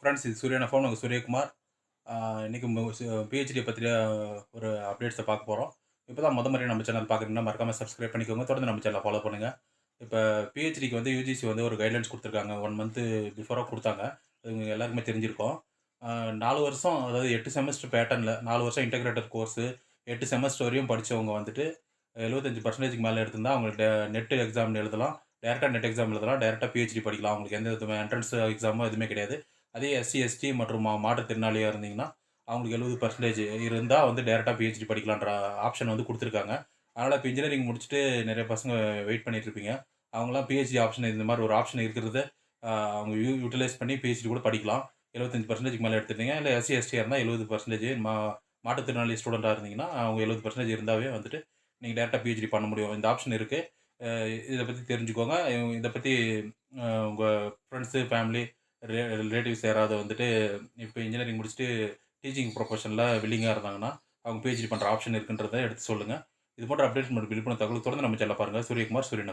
Friends இது சூரியன phone உங்கள் சூரியகுமார். இன்றைக்கி பிஹெச்டி பற்றிய ஒரு அப்டேட்ஸை பார்க்க போகிறோம் இப்போ தான் முத மாதிரி நம்ம சேனல் பார்க்குறீங்கன்னா மறக்காமல் சப்ஸ்கிரைப் பண்ணிக்கோங்க. தொடர்ந்து நம்ம சேனலை ஃபாலோ பண்ணுங்கள் இப்போ பிஹெச்டிக்கு வந்து யூஜிசி வந்து ஒரு கைட்லைன்ஸ் கொடுத்துருக்காங்க. ஒன் மந்த்து பிஃபோராக கொடுத்தாங்க. அது எல்லாருக்குமே தெரிஞ்சிருக்கோம். நாலு வருஷம் அதாவது எட்டு செமஸ்டர் பேட்டர்னில் நாலு வருஷம் இன்டகிரேட்டட் கோர்ஸு எட்டு செமஸ்டர் வரையும் படித்தவங்க வந்துட்டு எழுபத்தஞ்சு பர்சன்டேஜ்க்கு மேலே எடுத்திருந்தா அவங்களுக்கு நெட் எக்ஸாம் எழுதலாம். டேரெக்டாக நெட் எக்ஸாம் எழுதலாம். டேரெக்டாக பிஹெச்டி படிக்கலாம். அவங்களுக்கு எந்த விதமான என்ட்ரன்ஸ் எக்ஸாமோ எதுவுமே கிடையாது. அதே எஸ்சி எஸ்டி மற்றும் மா மாற்றுத்திறனாளியாக இருந்தீங்கன்னா அவங்களுக்கு எழுபது பர்சன்டேஜ் இருந்தால் வந்து டேரெக்டாக பிஹெச்டி படிக்கலான்ற ஆப்ஷன் வந்து கொடுத்துருக்காங்க. அதனால் இப்போ இன்ஜினியரிங் முடிச்சுட்டு நிறைய பசங்க வெயிட் பண்ணிகிட்ருப்பீங்க இருப்பீங்க. அவங்களாம் பிஹெச்டி ஆப்ஷன் இந்த மாதிரி ஒரு ஆப்ஷன் இருக்கிறத அவங்க யூ யூட்டிலைஸ் பண்ணி பிஹெச்டி கூட படிக்கலாம். எழுபத்தஞ்சு பர்சன்டேஜ் மேலே எடுத்துருந்தீங்க. இல்லை எஸ்சி எஸ்டியாக இருந்தால் எழுபது பர்சன்டேஜ் மா மாற்றுத்திறனாளி ஸ்டூடெண்ட்டாக இருந்தீங்கன்னா அவங்க எழுபது பர்சன்டேஜ் இருந்தாவே வந்துட்டு நீங்கள் டேரெக்டாக பிஹெச்டி பண்ண முடியும். இந்த ஆப்ஷன் இருக்குது இதை பற்றி தெரிஞ்சுக்கோங்க. இதை பற்றி உங்கள் ஃப்ரெண்ட்ஸு ஃபேமிலி ரிலேட்டிவ்ஸ் யாராவது வந்துட்டு இப்போ இன்ஜினியரிங் முடிச்சுட்டு டீச்சிங் ப்ரொஃபஷனில் வில்லிங்காக இருந்தாங்கன்னா அவங்க பிஹெச்டி பண்ணுற ஆப்ஷன் இருக்குன்றதை எடுத்து சொல்லுங்கள் இது போன்ற அப்டேட் மற்றும் விழிப்புணர்வு தகவல் தொடர்ந்து நம்ம செல்ல பாருங்கள் சூரியகுமார் சூரியன்